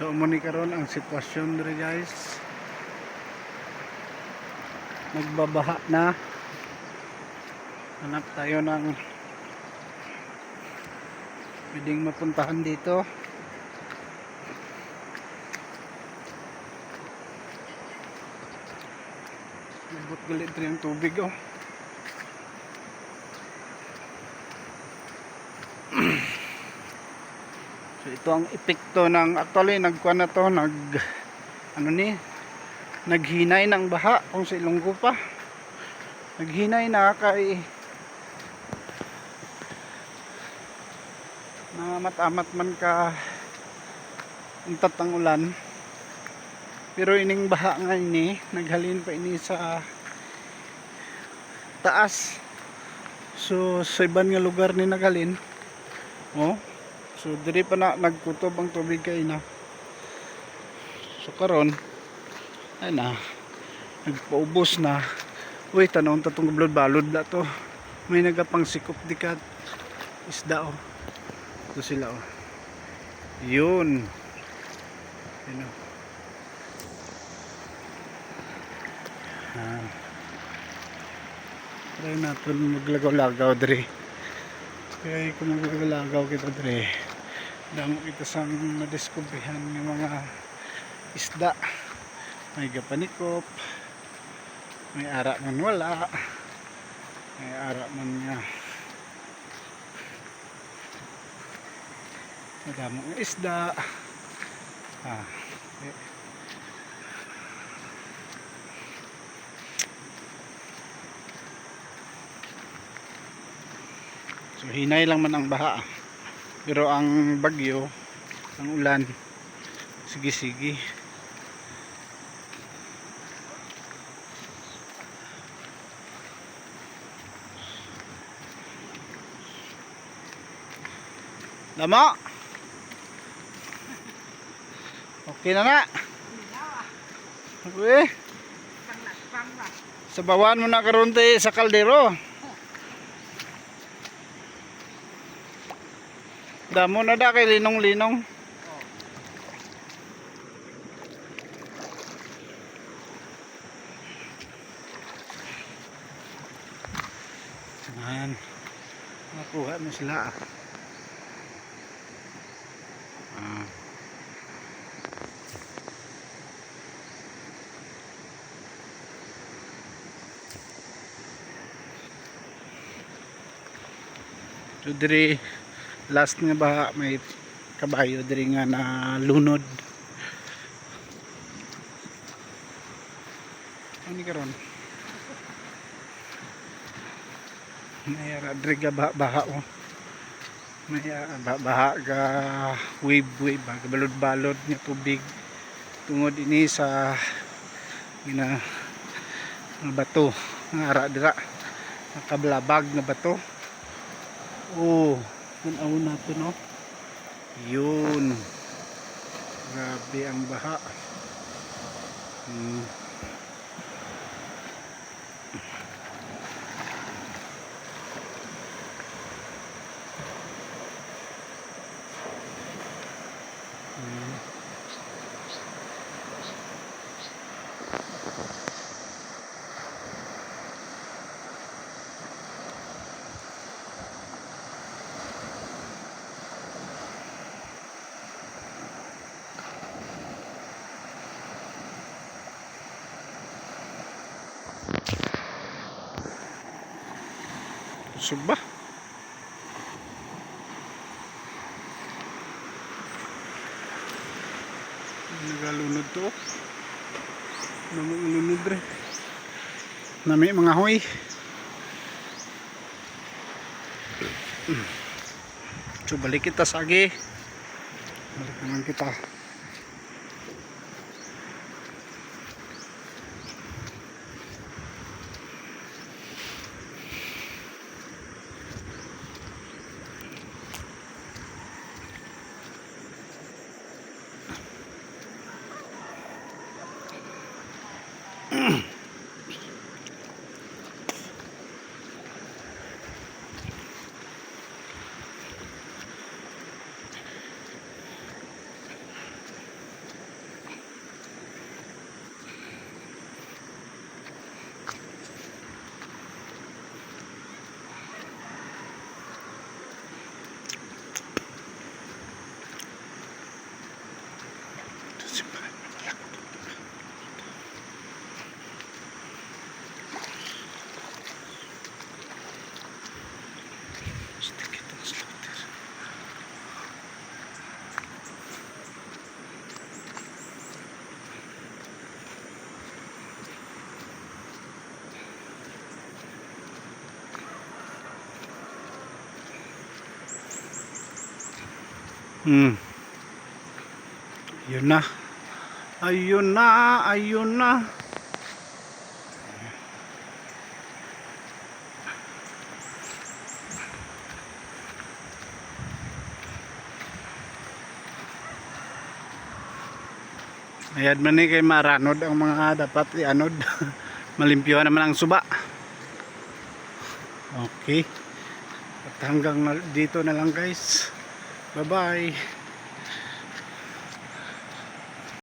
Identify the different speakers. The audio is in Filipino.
Speaker 1: So muni karon ang sitwasyon diri guys. Nagbabaha na. Hanap tayo ng pwedeng mapuntahan dito. Nabot galit rin ang tubig oh. So ito ang epekto ng actually nagkuha na to nag ano ni naghinay ng baha kung sa Ilonggo pa. Naghinay na kay na matamat man ka untat ang ulan. Pero ining baha nga ini naghalin pa ini sa taas. So sa iban nga lugar ni naghalin. Oh, So diri pa na nagkutob ang tubig kay na. So karon ay na nagpaubos na. Uy, tanong tatong blood balod na to. May nagapang sikop dikat isda oh. Ito sila oh. Yun. Yun oh. Ah. Try natin maglagaw-lagaw diri. Kaya kung maglagaw kita dre, damo kita sang nadiskubrihan ng mga isda. May gapanikop, may ara man wala, may ara man nga. Madamo nga isda. Ah, eh. So hinay lang man ang baha. Pero ang bagyo, ang ulan, sige sige. Lama. Okay na na. Uy. Sabawan mo na karon sa kaldero. Damo na da kay linong-linong. Ayan. Nakuha na sila. ah. Ah. Last nga ba may kabayo diri nga na lunod. Ano ni karon may ara diri ga baha, baha oh. may ah, ba- baha ga wave wave ba. Balod balod nga tubig. Tungod ini sa gina nga bato nga ara dira nakablabag nga bato. Oh Tanaw natin no. Yun. Grabe ang baha. Hmm. Kusog ba? Nagalunod to. Namulunod re. Nami mga hoy. So balik kita sagi. Balik naman kita. Hmm. Ayun na. Ayun na, ayun na. Ayan man ni kay maranod ang mga dapat ianod. Malimpyo naman ang suba. Okay. At hanggang dito na lang guys. Bye-bye.